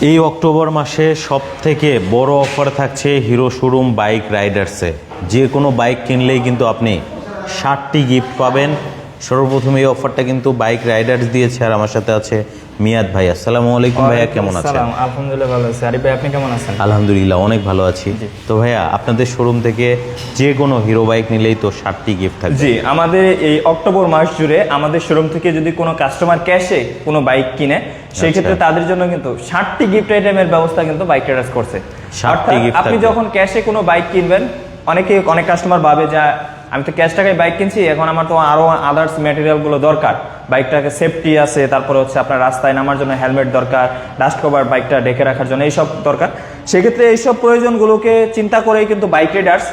এই অক্টোবর মাসে সব থেকে বড় অফার থাকছে হিরো শোরুম বাইক রাইডার্সে। যে কোনো বাইক কিনলেই কিন্তু আপনি ষাটটি গিফট পাবেন। সর্বপ্রথম এই অফারটা কিন্তু বাইক রাইডার্স দিয়েছে আর আমার সাথে আছে মিয়াদ ভাই আসসালামু আলাইকুম ভাইয়া কেমন আছেন? আলহামদুলিল্লাহ ভালো আছি। আরিফ ভাই আপনি কেমন আছেন? আলহামদুলিল্লাহ অনেক ভালো আছি। তো ভাইয়া আপনাদের শোরুম থেকে যে কোনো হিরো বাইক নিলেই তো ষাটটি গিফট থাকবে। জি আমাদের এই অক্টোবর মাস জুড়ে আমাদের শোরুম থেকে যদি কোনো কাস্টমার ক্যাশে কোনো বাইক কিনে সেই ক্ষেত্রে আচ্ছা। তাদের জন্য কিন্তু ষাটটি গিফট আইটেমের ব্যবস্থা কিন্তু বাইক ট্রেডার্স করছে। 60টি অর্থাৎ gift আপনি যখন ক্যাশে কোনো বাইক কিনবেন অনেকে অনেক কাস্টমার ভাবে যে আমি তো ক্যাশ টাকায় বাইক কিনছি, এখন আমার তো আরও আদার্স ম্যাটেরিয়ালগুলো দরকার। বাইকটাকে সেফটি আছে, তারপরে হচ্ছে আপনার রাস্তায় নামার জন্য হেলমেট দরকার ডাস্ট কভার বাইকটা ঢেকে রাখার জন্য এইসব দরকার। সেক্ষেত্রে এইসব প্রয়োজনগুলোকে চিন্তা করেই কিন্তু বাইক রেডার্স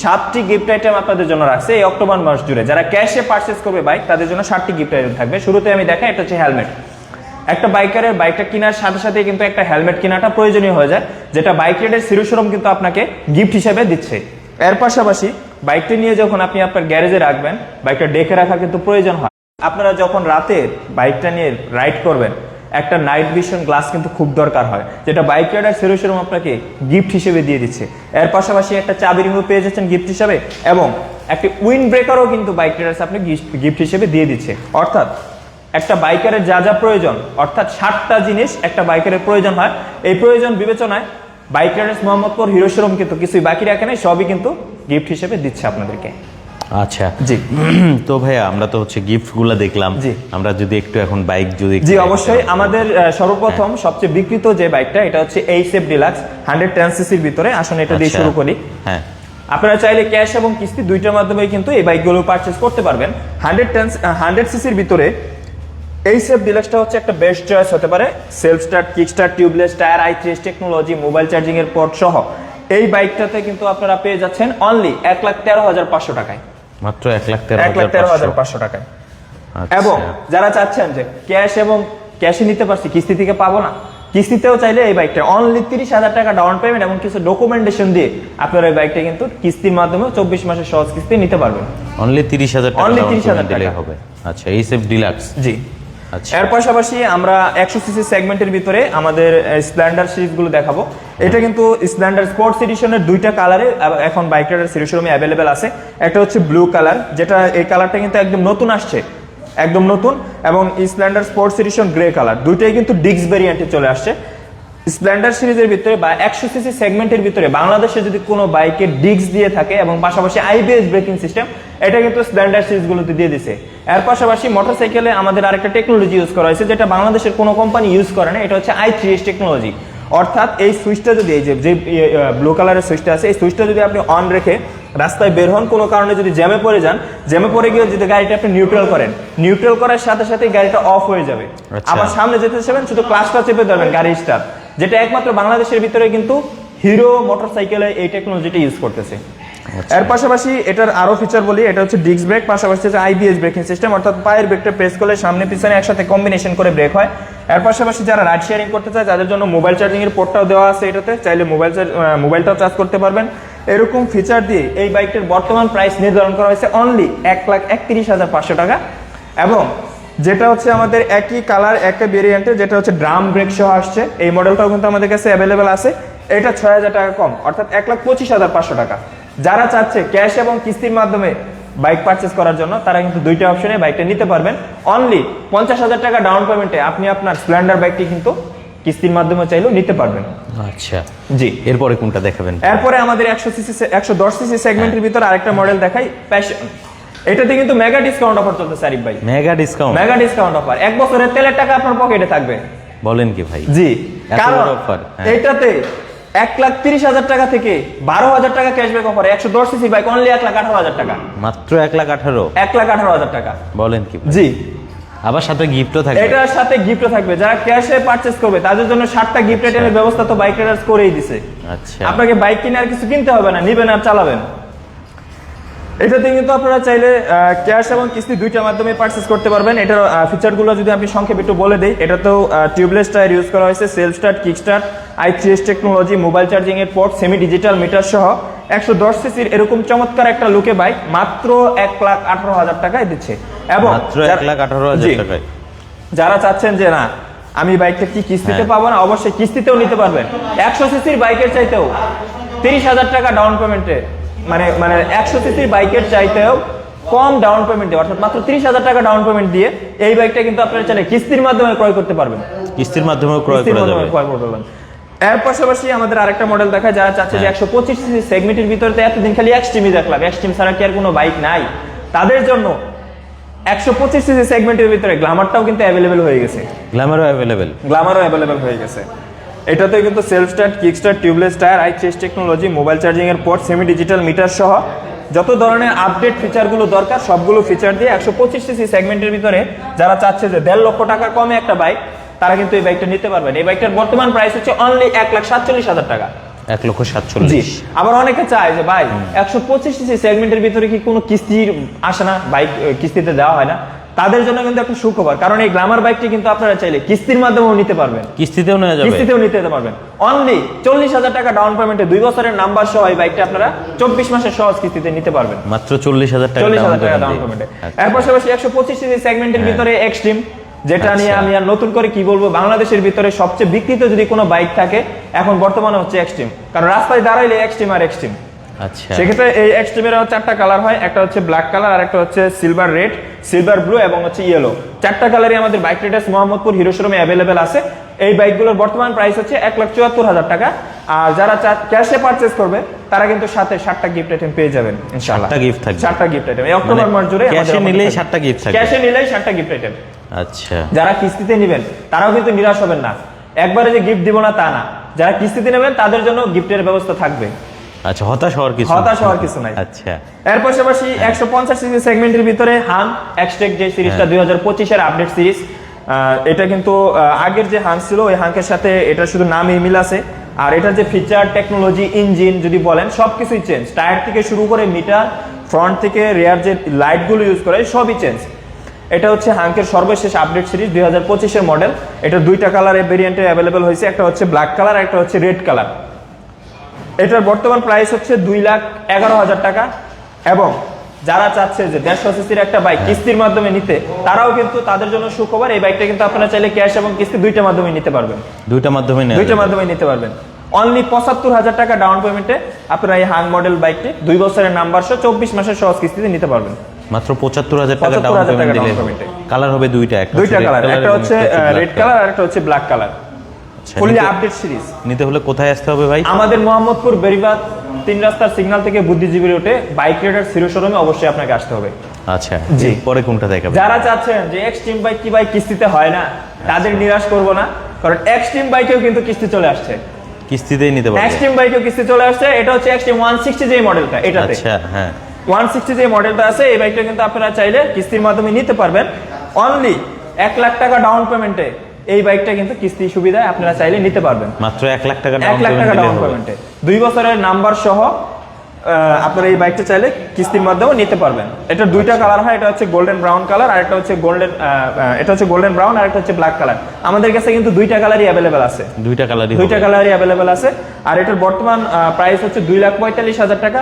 সাতটি গিফট আইটেম আপনাদের জন্য রাখছে এই অক্টোবর মাস জুড়ে। যারা ক্যাশে পারচেস করবে বাইক তাদের জন্য সাতটি গিফট আইটেম থাকবে। শুরুতে আমি দেখাই, এটা হচ্ছে হেলমেট একটা বাইকারের বাইকটা কেনার সাথে সাথে কিন্তু একটা হেলমেট কেনাটা প্রয়োজনীয় হয়ে যায়, যেটা বাইক রেডের শিরোশোরম কিন্তু আপনাকে গিফট হিসেবে দিচ্ছে। এর পাশাপাশি বাইকটি নিয়ে যখন আপনি আপনার গ্যারেজে রাখবেন, বাইকটা ডেকে রাখা কিন্তু প্রয়োজন হয়। আপনারা যখন রাতে বাইকটা নিয়ে রাইড করবেন, একটা নাইট ভিশন গ্লাস কিন্তু খুব দরকার হয়, যেটা বাইক রাইডার শিরোশোরম আপনাকে গিফট হিসেবে দিয়ে দিচ্ছে। এর পাশাপাশি একটা চাবি রিমু পেয়ে যাচ্ছেন গিফট হিসেবে এবং একটি উইন্ড ব্রেকারও কিন্তু বাইক রাইডার্স আপনি গিফট হিসেবে দিয়ে দিচ্ছে। অর্থাৎ একটা বাইকারের যা যা প্রয়োজন, অর্থাৎ ষাটটা জিনিস একটা বাইকারের প্রয়োজন হয়। এই প্রয়োজন বিবেচনায় bike riders Mohammadpur, Hero showroom কিন্তু কিছুই বাকি রাখে নাই, সবই কিন্তু গিফট হিসেবে দিচ্ছে আপনাদেরকে। আচ্ছা। জি। তো ভাইয়া আমরা তো হচ্ছে গিফটগুলো দেখলাম। জি। আমরা যদি একটু এখন বাইক যদি জি অবশ্যই। আমাদের সর্বপ্রথম সবচেয়ে বিকৃত যে বাইকটা এটা হচ্ছে H F deluxe hundred ten সিসির ভিতরে। আসুন এটা দিয়ে আচ্ছা। শুরু করি। হ্যাঁ। আপনারা চাইলে ক্যাশ এবং কিস্তি দুইটার মাধ্যমে কিন্তু এই বাইকগুলো পারচেস করতে পারবেন। হান্ড্রেড টেন হান্ড্রেড সিসির ভিতরে এই সেফ ডিলাক্সটা হচ্ছে একটা বেস্ট চয়েস হতে পারে। Self start kick start tubeless tyre I three technology mobile charging এর পোর্ট সহ। এই বাইকটাতে কিন্তু আপনারা পেয়ে যাচ্ছেন অনলি এক লাখ তেরো হাজার পাঁচশো টাকায় মাত্র এক লাখ তেরো এক লাখ হাজার তেরো হাজার পাঁচশো। টাকায় আচ্ছা। এবং যারা চাচ্ছেন যে ক্যাশ এবং ক্যাশে নিতে পারছি কিস্তি থেকে পাবো না কিস্তিতেও চাইলে এই বাইকটা অনলি তিরিশ হাজার টাকা ডাউন পেমেন্ট এবং কিছু ডকুমেন্টেশন দিয়ে আপনারা এই বাইকটা কিন্তু কিস্তির মাধ্যমে চব্বিশ মাসের সহজ কিস্তি নিতে পারবেন অনলি তিরিশ হাজার অনলি তিরিশ down 30,000 payment দিলেই টাকা। হবে আচ্ছা এইসএফ ডিলাক্স জি এর পাশাপাশি আমরা একশো সিসি সেগমেন্টের ভিতরে আমাদের স্প্লেন্ডার সিরিজগুলো দেখাবো। এটা কিন্তু স্প্লেন্ডার স্পোর্টস এডিশনের দুইটা কালারে এখন বাইক রাইডার সিরিজ শোরুমে অ্যাভেলেবেল আছে। একটা হচ্ছে ব্লু কালার যেটা এই কালারটা কিন্তু একদম নতুন আসছে। একদম নতুন। এবং splendor sports edition grey colour দুইটাই কিন্তু ডিক্স ভেরিয়েন্টে চলে আসছে। স্প্লেন্ডার সিরিজের ভিতরে বা একশো সিসি সেগমেন্টের ভিতরে বাংলাদেশে যদি কোনো বাইকে ডিক্স দিয়ে থাকে এবং পাশাপাশি আইবিএস ব্রেকিং সিস্টেম এটা কিন্তু স্প্লেন্ডার সিরিজগুলোতে দিয়ে দিছে। এর পাশাপাশি মোটরসাইকেলে আমাদের আরেকটা টেকনোলজি ইউজ করা হয়েছে যেটা বাংলাদেশের কোনো কোম্পানি ইউজ করে না এটা হচ্ছে আই থ্রি এস টেকনোলজি অর্থাৎ এই সুইচটা যদি এই যে যে ব্লু কালারের সুইচটা আছে এই সুইচটা যদি আপনি অন রেখে রাস্তায় বের হন কোনো কারণে যদি জ্যামে পড়ে যান জ্যামে পড়ে গিয়ে যদি গাড়িটা আপনি নিউট্রাল করেন নিউট্রাল করার সাথে সাথে গাড়িটা অফ হয়ে যাবে। আচ্ছা। আবার সামনে যেতে চাইবেন শুধু ক্লাসটা চেপে ধরবেন গাড়ি স্টার্ট যেটা একমাত্র বাংলাদেশের ভিতরে কিন্তু হিরো মোটরসাইকেলে এই টেকনোলজিটা ইউজ করতেছে। এর পাশাপাশি এটার আরও ফিচার বলি এটা হচ্ছে ডিস্ক ব্রেক পাশাপাশি হচ্ছে আইবিএস ব্রেকিং সিস্টেম অর্থাৎ পায়ের ব্রেকটা প্রেস করলে সামনে পিছনে একসাথে কম্বিনেশন করে ব্রেক হয়। এর পাশাপাশি যারা রাইড শেয়ারিং করতে চায় তাদের জন্য মোবাইল চার্জিং এর পোর্টটাও দেওয়া আছে এটাতে চাইলে মোবাইল মোবাইলটাও চার্জ করতে পারবেন। এরকম ফিচার দিয়ে এই বাইকটির বর্তমান প্রাইস নির্ধারণ করা হয়েছে অনলি এক লাখ একত্রিশ হাজার পাঁচশো টাকা। এবং যেটা হচ্ছে আমাদের একই কালার একটা ভেরিয়েন্টে যেটা হচ্ছে ড্রাম ব্রেক সহ আসছে। এই মডেলটাও কিন্তু আমাদের কাছে অ্যাভেলেবেল আছে। এটা ছয় হাজার টাকা কম অর্থাৎ এক লাখ পঁচিশ হাজার পাঁচশো টাকা। যারা চাচ্ছে ক্যাশ এবং কিস্তির মাধ্যমে বাইক পারচেস করার জন্য তারা কিন্তু দুইটা অপশনে বাইকটা নিতে পারবেন। অনলি পঞ্চাশ হাজার টাকা ডাউন পেমেন্টে আপনি আপনার স্প্লেন্ডার বাইকটি কিন্তু কিস্তির মাধ্যমে চাইলেও নিতে পারবেন। আচ্ছা। জি। এরপরে কোনটা দেখাবেন? এরপরে আমাদের একশো সিসি একশো দশ সিসি সেগমেন্টের ভিতরে আরেকটা মডেল দেখাই প্যাশন এটাতে কিন্তু মেগা ডিসকাউন্ট অফার চলতেছে আরিফ ভাই। Mega discount mega discount offer এক বছরের তেলের টাকা আপনার পকেটে থাকবে। বলেন কি ভাই? জি। কারণ offer, হ্যাঁ। এইটাতে এক লাখ তিরিশ হাজার টাকা থেকে বারো হাজার টাকা ক্যাশব্যাক অফার একশো দশ সিসি বাইক অনলি এক লাখ আঠারো হাজার টাকা। মাত্র এক লাখ আঠারো? এক লাখ আঠারো হাজার টাকা। বলেন কি জি। আবার সাথে গিফটও থাকবে। এটার সাথে গিফটও থাকবে। যারা ক্যাশে পারচেস করবে তাদের জন্য সাতটা গিফট আইটেমের ব্যবস্থা তো বাইক রাইডার্স করেই দিছে। আচ্ছা। আপনাকে বাইক কিনে আর কিছু কিনতে হবে না নিবেন আর চালাবেন। এটাতে কিন্তু আপনারা চাইলে ক্যাশ এবং কিস্তি দুইটার মাধ্যমে পারচেস করতে পারবেন। এটার ফিচারগুলো যদি আমি সংক্ষেপে একটু বলে দিই এটা তো টিউবলেস টায়ার ইউজ করা হয়েছে self start kick start I three S technology mobile charging এর পোর্ট সেমি ডিজিটাল মিটার সহ একশো দশ সিসির এরকম চমৎকার একটা লুকে বাইক মাত্র এক লাখ আঠারো হাজার টাকায় দিচ্ছে। এবং এক যারা- লাখ আঠারো হাজার জি। টাকায়। যারা চাচ্ছেন যে না আমি বাইকটা কি কিস্তিতে হ্যাঁ। পাবো না অবশ্যই কিস্তিতেও নিতে পারবেন। একশো সিসির বাইকের চাইতেও তিরিশ হাজার টাকা ডাউন পেমেন্টে মানে মানে একশো সিসির বাইকের চাইতেও কম ডাউন পেমেন্ট দিয়ে। অর্থাৎ মাত্র তিরিশ হাজার টাকা ডাউন পেমেন্ট দিয়ে এই বাইকটা কিন্তু আপনারা চাইলে কিস্তির মাধ্যমে ক্রয় করতে পারবেন। কিস্তির মাধ্যমেও ক্রয় করা মাধ্যমে যাবে। ক্রয় করতে পারবেন। এর পাশাপাশি আমাদের আরেকটা মডেল দেখা যারা চাচ্ছে যে হ্যাঁ। একশো পঁচিশ সিসি সেগমেন্টের ভিতরে তো এতদিন খালি এক্সট্রিমই দেখলাম। এক্সট্রিম ছাড়া কি আর কোনো বাইক নাই। তাদের জন্য একশো পঁচিশ সিসি সেগমেন্টের ভিতরে গ্লামারটাও কিন্তু অ্যাভেলেবেল হয়ে গেছে। গ্ল্যামারও অ্যাভেলেবেল গ্লামারও অ্যাভেলেবেল হয়ে গেছে। এটাতে কিন্তু self start kick start tubeless tyre I chess technology mobile charging এর পোর্ট সেমি ডিজিটাল মিটার সহ যত ধরনের আপডেট ফিচারগুলো দরকার সবগুলো ফিচার দিয়ে একশো পঁচিশ সিসি সেগমেন্টের ভিতরে যারা চাচ্ছে যে দেড় লক্ষ টাকা কমে একটা বাইক তারা কিন্তু এই বাইকটা নিতে পারবেন। এই বাইকটার বর্তমান প্রাইস হচ্ছে অনলি এক লাখ সাতচল্লিশ হাজার টাকা। এক লক্ষ সাতচল্লিশ। আবার অনেকে চায় যে ভাই একশো পঁচিশ সিসি সেগমেন্টের ভিতরে কি কোনো কিস্তির আসে না? বাইক কিস্তিতে দেওয়া হয় না। তাদের জন্য কিন্তু একটা সুখবর। কারণ এই গ্লামার বাইকটি কিন্তু আপনারা চাইলে কিস্তির মাধ্যমেও নিতে পারবেন। কিস্তিতেও নেওয়া যাবে। কিস্তিতেও নিতে পারবেন। অনলি চল্লিশ হাজার টাকা ডাউন পেমেন্টে দুই বছরের নাম্বার সহ এই বাইকটা আপনারা চব্বিশ মাসের সহজ কিস্তিতে নিতে পারবেন। মাত্র চল্লিশ হাজার টাকা চল্লিশ হাজার টাকা ডাউন। পেমেন্টে। এর পাশাপাশি একশো পঁচিশ সিসি সেগমেন্টের ভিতরে এক্সট্রিম যেটা নিয়ে আচ্ছা। আমি আর নতুন করে কি বলব বাংলাদেশের ভিতরে সবচেয়ে বিক্রিত যদি কোনো বাইক থাকে এখন বর্তমানে হচ্ছে এক্সট্রিম কারণ রাস্তায় দাঁড়াইলে এক্সট্রিম আর এক্সট্রিম আচ্ছা। সেক্ষেত্রে এই এক্সট্রিমের চারটা কালার হয় একটা হচ্ছে ব্ল্যাক কালার আর একটা হচ্ছে সিলভার রেড সিলভার ব্লু এবং হচ্ছে ইয়েলো চারটা কালারই আমাদের বাইক রেডার্স মোহাম্মদপুর হিরো শোরুমে অ্যাভেলেবেল আছে। এই বাইকগুলোর বর্তমান প্রাইস হচ্ছে এক লাখ চুয়াত্তর হাজার টাকা। আর যারা ক্যাশে পারচেস করবে তারা কিন্তু সাথে সাতটা গিফট আইটেম পেয়ে যাবেন ইনশাআল্লাহ। সাতটা gift থাকবে। সাতটা গিফট আইটেম এই অক্টোবর মানে মাস জুড়ে এ নিলেই সাতটা gift থাকবে। ক্যাশে নিলেই সাতটা গিফট আইটেম আচ্ছা। যারা কিস্তিতে নেবেন তারাও কিন্তু নিরাশ হবেন না। একবারে যে গিফট দিব না তা না। যারা কিস্তিতে নেবেন তাদের জন্য গিফটের ব্যবস্থা থাকবে। আচ্ছা হতাশ হওয়ার কিছু হতাশ হওয়ার কিছু নাই। আচ্ছা। এর পাশাপাশি একশো পঞ্চাশ সিসি সেগমেন্টের ভিতরে হান এক্সটেক যে সিরিজটা হ্যাঁ। দুই হাজার পঁচিশের আপডেট সিরিজ এটা কিন্তু আগের যে হান ছিল ওই হাঙ্কের সাথে এটা শুধু নামই মিল আছে। আর এটার যে ফিচার টেকনোলজি ইঞ্জিন যদি বলেন সবকিছুই চেঞ্জ টায়ার থেকে শুরু করে মিটার ফ্রন্ট থেকে রেয়ার যে লাইটগুলো ইউজ করে সবই চেঞ্জ এটা হচ্ছে হাঙ্কের সর্বশেষ আপডেট সিরিজ দুই হাজার পঁচিশের মডেল এটা দুইটা কালারে ভেরিয়েন্টে অ্যাভেলেবেল হয়েছে। একটা হচ্ছে ব্ল্যাক কালার একটা হচ্ছে রেড কালার এটার বর্তমান প্রাইস হচ্ছে দুই লাখ এগারো হাজার টাকা। এবং যারা চাচ্ছে যে দেড়শো সিসির একটা বাইক কিস্তির মাধ্যমে নিতে তারাও কিন্তু তাদের জন্য সুখবর এই বাইকটা কিন্তু আপনারা চাইলে ক্যাশ এবং কিস্তি দুইটা মাধ্যমে নিতে পারবেন। দুইটা মাধ্যমে দুইটা মাধ্যমে নিতে পারবেন। অনলি পঁচাত্তর হাজার টাকা ডাউন পেমেন্টে আপনারা এই হাং মডেল বাইকটি দুই বছরের নাম্বার সহ চব্বিশ মাসের সহজ কিস্তিতে নিতে পারবেন। মাত্র পঁচাত্তর হাজার টাকা ডাউন পেমেন্ট। কালার হবে দুইটা দুইটা কালার একটা হচ্ছে রেড কালার আর একটা হচ্ছে ব্ল্যাক কালার আচ্ছা, ফুললি আপডেট সিরিজ নিতে হলে কোথায় আসতে হবে ভাই? আমাদের মোহাম্মদপুর বেরিবাদ তিন রাস্তার সিগন্যাল থেকে বুদ্ধিজীবী রোডে বাইক রেডার সিরো শোরুমে অবশ্যই আপনাকে আসতে হবে। আচ্ছা জি। পরে কোনটা দেখাবে যারা চাচ্ছেন যে এক্সট্রিম বাইক কি বাইক কিস্তিতে হয় না তাদের নিরাশ করব না কারণ এক্সট্রিম বাইকেও কিন্তু কিস্তি চলে আসছে। কিস্তিতেই নিতে পারবে। এক্সট্রিম বাইকেও কিস্তি চলে আসছে এটা হচ্ছে এক্সট্রিম ওয়ান সিক্সটি যে মডেলটা এটাতে। আচ্ছা হ্যাঁ। ওয়ান সিক্সটি যে মডেলটা আছে এই বাইকটা কিন্তু আপনারা চাইলে কিস্তির মাধ্যমে নিতে পারবেন। অনলি এক লাখ টাকা ডাউন পেমেন্টে এই বাইকটা কিন্তু কিস্তি সুবিধায় আপনারা চাইলে নিতে পারবেন। মাত্র এক লাখ টাকা এক লাখ টাকা ডাউন পেমেন্টে দুই বছরের নাম্বার সহ আপনারা এই বাইকটা চাইলে কিস্তির মাধ্যমে নিতে পারবেন। এটা দুইটা কালার হয় এটা হচ্ছে গোল্ডেন ব্রাউন কালার আর একটা হচ্ছে গোল্ডেন এটা হচ্ছে গোল্ডেন ব্রাউন আর একটা হচ্ছে ব্ল্যাক কালার আমাদের কাছে কিন্তু দুইটা কালারই অ্যাভেলেবেল আছে। দুইটা কালারই দুইটা কালারই অ্যাভেলেবেল আছে। আর এটার বর্তমান প্রাইস হচ্ছে দুই লাখ পঁয়তাল্লিশ হাজার টাকা।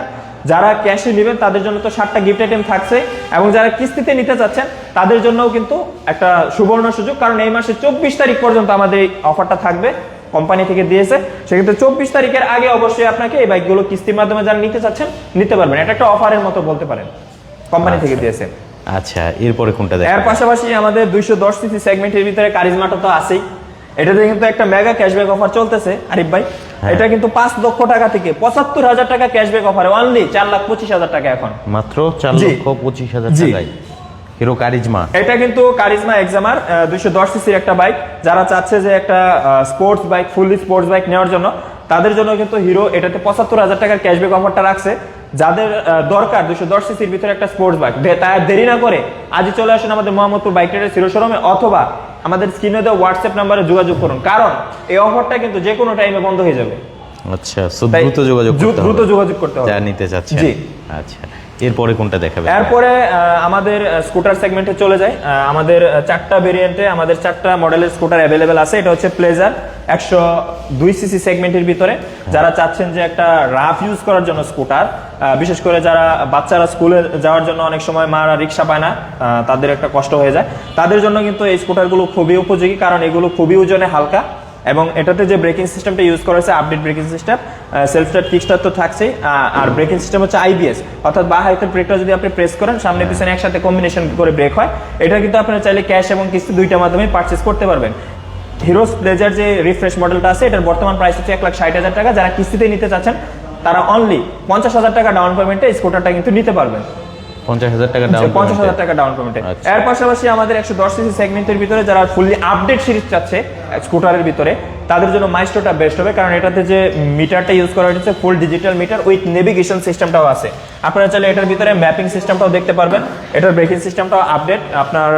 যারা ক্যাশে নেবেন তাদের জন্য তো সাতটা গিফট আইটেম থাকছে এবং যারা কিস্তিতে নিতে চাচ্ছেন তাদের জন্যও কিন্তু একটা সুবর্ণ সুযোগ কারণ এই মাসে চব্বিশ তারিখ পর্যন্ত আমাদের এই অফারটা থাকবে কোম্পানি থেকে দিয়েছে। সেক্ষেত্রে চব্বিশ তারিখের আগে অবশ্যই আপনাকে এই বাইকগুলো কিস্তির মাধ্যমে যারা নিতে চাচ্ছেন নিতে পারবেন। এটা একটা অফারের মতো বলতে পারেন। কোম্পানি থেকে দিয়েছে। আচ্ছা এরপরে কোনটা এর পাশাপাশি আমাদের দুইশো দশ সিসি সেগমেন্টের ভিতরে কারিজমাটা তো আছেই। এটাতে কিন্তু একটা মেগা ক্যাশব্যাক অফার চলতেছে আরিফ ভাই। হ্যাঁ। এটা কিন্তু পাঁচ লক্ষ টাকা থেকে পঁচাত্তর হাজার টাকা ক্যাশব্যাক অফার অনলি চার লাখ পঁচিশ হাজার টাকা এখন। মাত্র চার লক্ষ পঁচিশ হাজার। টাকায়। হিরো কারিজমা। এটা কিন্তু কারিজমা এক্সামার দুইশো দশ সিসির একটা বাইক যারা চাচ্ছে যে একটা sports bike fully sports bike নেওয়ার জন্য তাদের জন্য কিন্তু হিরো এটাতে পঁচাত্তর হাজার টাকার ক্যাশব্যাক অফারটা রাখছে। যাদের দরকার দুশো দশ সিসির ভিতরে একটা স্পোর্টস বাইক তাই আর দেরি না করে আজই চলে আসুন আমাদের মোহাম্মদপুর বাইক রাইডার হিরো শোরুমে অথবা আমাদের স্ক্রিনে দেওয়া হোয়াটসঅ্যাপ নাম্বারে যোগাযোগ করুন। কারণ এই অফারটা কিন্তু যে কোনো টাইমে বন্ধ হয়ে যাবে। আচ্ছা দ্রুত যোগাযোগ দ্রুত- যোগাযোগ করতে হবে। জানতে নিতে চাচ্ছি জি। আচ্ছা। এরপরে কোনটা দেখাবে? এরপরে আমাদের স্কুটার সেগমেন্টে চলে যায় আমাদের চারটা ভেরিয়েন্টে আমাদের চারটা মডেলের স্কুটার অ্যাভেলেবেল আছে। এটা হচ্ছে প্লেজার একশো দুই সিসি সেগমেন্টের ভিতরে। যারা চাচ্ছেন যে একটা রাফ ইউজ করার জন্য স্কুটার বিশেষ করে যারা বাচ্চারা স্কুলে যাওয়ার জন্য অনেক সময় মারা রিক্সা পায় না তাদের একটা কষ্ট হয়ে যায়। তাদের জন্য কিন্তু এই স্কুটারগুলো খুবই উপযোগী, কারণ এগুলো খুবই ওজনে হালকা। এবং এটাতে যে ব্রেকিং সিস্টেমটা ইউজ করা হয়েছে update braking system self start kick start তো থাকছেই আর ব্রেকিং সিস্টেম হচ্ছে আইবিএস অর্থাৎ বা হাইটের ব্রেকটা যদি আপনি প্রেস করেন, সামনে পিছনে একসাথে কম্বিনেশন করে ব্রেক হয়, এটা কিন্তু আপনারা চাইলে ক্যাশ এবং কিস্তি দুইটার মাধ্যমে পারচেস করতে পারবেন। হিরো প্লেজার যে রিফ্রেশ মডেলটা আছে, এটার বর্তমান প্রাইস হচ্ছে এক লাখ ষাট হাজার টাকা, যারা কিস্তিতে নিতে চাচ্ছেন, তারা অনলি পঞ্চাশ হাজার টাকা ডাউন পেমেন্টে স্কুটারটা কিন্তু নিতে পারবেন। পঞ্চাশ হাজার টাকা ডাউন পঞ্চাশ হাজার টাকা ডাউন পেমেন্টে আচ্ছা। এর পাশাপাশি আমাদের একশো দশ সিসি সেগমেন্টের ভিতরে যারা ফুললি আপডেট সিরিজ চাচ্ছে স্কুটারের ভিতরে তাদের জন্য মাইস্টোটা বেস্ট হবে, কারণ এটাতে যে মিটারটা ইউজ করা হয়েছে full digital meter with navigation সিস্টেমটাও আছে। আপনারা চাইলে এটার ভিতরে ম্যাপিং সিস্টেমটাও দেখতে পারবেন। এটার ব্রেকিং সিস্টেমটাও আপডেট আপনার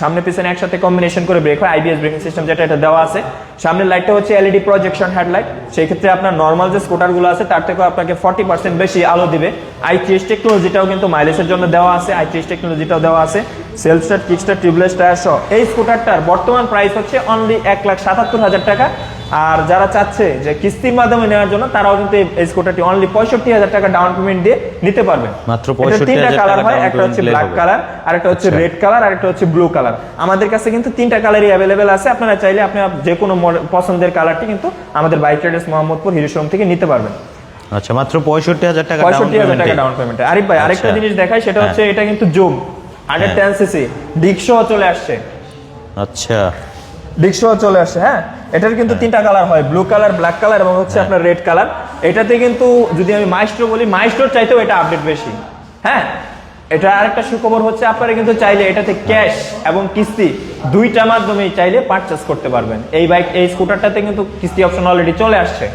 সামনে পিছনে একসাথে কম্বিনেশন করে ব্রেক হয় আইবিএস ব্রেকিং সিস্টেম যেটা এটা দেওয়া আছে। সামনের লাইটটা হচ্ছে এলইডি প্রজেকশন হেডলাইট সেই ক্ষেত্রে আপনার নর্মাল যে স্কুটারগুলো আছে, তার থেকেও আপনাকে ফর্টি পার্সেন্ট বেশি আলো দিবে। আই ত্রিশ টেকনোলজিটাও কিন্তু মাইলেজের জন্য দেওয়া আছে আই ত্রিশ টেকনোলজিটাও দেওয়া আছে। Self start kick start tubeless tyre সহ এই স্কুটারটার বর্তমান প্রাইস হচ্ছে অনলি এক লাখ সাতাত্তর হাজার টাকা। আর যারা চাচ্ছে যে কিস্তির মাধ্যমে নেওয়ার জন্য তারাও কিন্তু এই- স্কুটারটি অনলি পঁয়ষট্টি হাজার টাকা ডাউন পেমেন্ট দিয়ে নিতে পারবেন। মাত্র তিনটা কালার হয় একটা হচ্ছে ব্ল্যাক কালার আর একটা হচ্ছে আচ্ছা। রেড কালার আর একটা হচ্ছে ব্লু কালার আমাদের কাছে কিন্তু তিনটা কালারই অ্যাভেলেবেল আছে। আপনারা চাইলে আপনার যে কোনো পছন্দের কালারটি কিন্তু আমাদের bike traders Mohammadpur Hero showroom থেকে নিতে পারবেন। আচ্ছা মাত্র পঁয়ষট্টি হাজার টাকা পঁয়ষট্টি হাজার টাকা ডাউন পেমেন্টে আরিফ ভাই আরেকটা আচ্ছা। জিনিস দেখাই সেটা হচ্ছে এটা কিন্তু জুম। হান্ড্রেড টেন সিসি ডিকশো চলে আসছে। আচ্ছা। ডিকশো চলে আসছে হ্যাঁ? এটার কিন্তু তিনটা কালার হয় ব্লু কালার ব্ল্যাক কালার এবং হচ্ছে আপনার রেড কালার এটাতে কিন্তু যদি আমি মাইস্ট্রো বলি মাইস্ট্রোর চাইতেও এটা আপডেট বেশি হ্যাঁ? এটা আরেকটা সুখবর হচ্ছে আপনারা কিন্তু চাইলে এটাতে ক্যাশ এবং কিস্তি দুইটা মাধ্যমেই চাইলে পারচেস করতে পারবেন। এই বাইক এই স্কুটারটাতে কিন্তু কিস্তি অপশন অলরেডি চলে আসছে।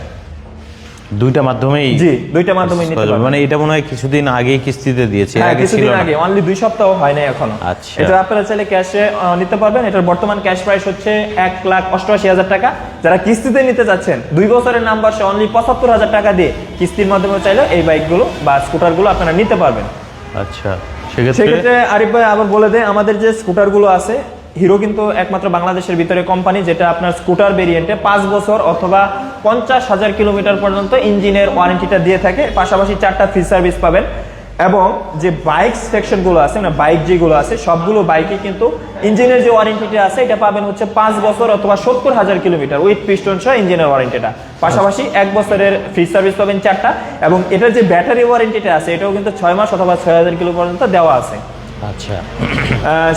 দুইটা মাধ্যমেই জি দুইটা মাধ্যমেই নিতে পারবেন মানে এটা মনে হয় কিছুদিন আগেই কিস্তিতে দিয়েছে হ্যাঁ কিছুদিন আগে অনলি দুই সপ্তাহ হয় নাই এখনও। আচ্ছা। এটা আপনারা চাইলে ক্যাশে নিতে পারবেন। এটার বর্তমান ক্যাশ প্রাইস হচ্ছে এক লাখ অষ্টআশি হাজার টাকা। যারা কিস্তিতে নিতে চাচ্ছেন দুই বছরের নাম্বার সে অনলি পঁচাত্তর হাজার টাকা দিয়ে কিস্তির মাধ্যমে চাইলে এই বাইকগুলো বা স্কুটারগুলো আপনারা নিতে পারবেন। আচ্ছা সেক্ষেত্রে আরিফ ভাই আবার বলে দেয় আমাদের যে স্কুটারগুলো আছে হিরো কিন্তু একমাত্র বাংলাদেশের ভিতরে কোম্পানি যেটা আপনার স্কুটার ভেরিয়েন্টে পাঁচ বছর অথবা পঞ্চাশ হাজার কিলোমিটার পর্যন্ত ইঞ্জিনের ওয়ারেন্টিটা দিয়ে থাকে। পাশাপাশি চারটা ফ্রি সার্ভিস পাবেন। এবং যে বাইক সেকশনগুলো আছে মানে বাইক যেগুলো আছে, সবগুলো বাইকে কিন্তু ইঞ্জিনের যে ওয়ারেন্টিটা আছে, এটা পাবেন হচ্ছে পাঁচ বছর অথবা সত্তর হাজার কিলোমিটার উইথ পিস্টন সহ ইঞ্জিনের ওয়ারেন্টিটা পাশাপাশি এক বছরের ফ্রি সার্ভিস পাবেন চারটা। এবং এটার যে ব্যাটারি ওয়ারেন্টিটা আছে, এটাও কিন্তু ছয় মাস অথবা ছয় হাজার কিলো পর্যন্ত দেওয়া আছে। আচ্ছা।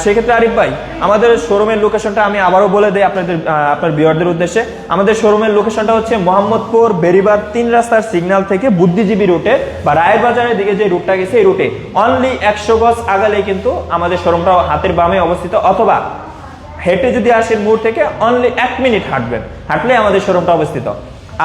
সেক্ষেত্রে আরিফ ভাই, আমাদের শোরুমের লোকেশনটা আমি আবারও বলে দিই আপনাদের আপনার বিয়ারদের উদ্দেশ্যে। আমাদের শোরুমের লোকেশনটা হচ্ছে মোহাম্মদপুর বেরিবার তিন রাস্তার সিগন্যাল থেকে বুদ্ধিজীবী রুটে বা রায়ের বাজারের দিকে যে রুটটা গেছে, এই রুটে অনলি একশো গজ আগালেই কিন্তু আমাদের শোরুমটা হাতের বামে অবস্থিত। অথবা হেঁটে যদি আসেন মোড় থেকে অনলি এক মিনিট হাঁটবেন। হাঁটলে আমাদের শোরুমটা অবস্থিত।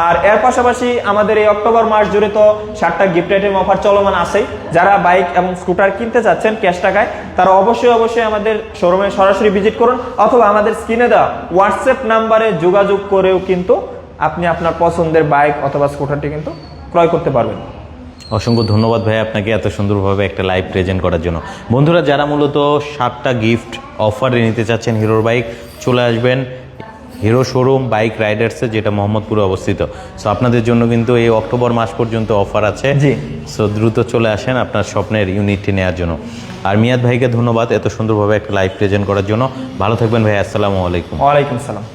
আর এর পাশাপাশি আমাদের এই অক্টোবর মাস জুড়ে তো সাতটা গিফট আইটেম অফার চলমান আছেই। যারা বাইক এবং স্কুটার কিনতে চাচ্ছেন ক্যাশ টাকায়, তারা অবশ্যই অবশ্যই আমাদের শোরুমে সরাসরি ভিজিট করুন অথবা আমাদের স্ক্রিনে দেওয়া হোয়াটসঅ্যাপ নাম্বারে যোগাযোগ করেও কিন্তু আপনি আপনার পছন্দের বাইক অথবা স্কুটারটি কিন্তু ক্রয় করতে পারবেন। অসংখ্য ধন্যবাদ ভাই আপনাকে এত সুন্দরভাবে একটা লাইভ প্রেজেন্ট করার জন্য। বন্ধুরা, যারা মূলত সাতটা গিফট অফারে নিতে চাচ্ছেন হিরোর বাইক চলে আসবেন হিরো শোরুম বাইক রাইডার্সে যেটা মোহাম্মদপুরে অবস্থিত। সো আপনাদের জন্য কিন্তু এই অক্টোবর মাস পর্যন্ত অফার আছে। জি। সো দ্রুত চলে আসেন আপনার স্বপ্নের ইউনিটটি নেওয়ার জন্য। আর মিয়াদ ভাইকে ধন্যবাদ এত সুন্দরভাবে একটা লাইভ প্রেজেন্ট করার জন্য। ভালো থাকবেন ভাই আসসালামু আলাইকুম। ওয়ালাইকুম সালাম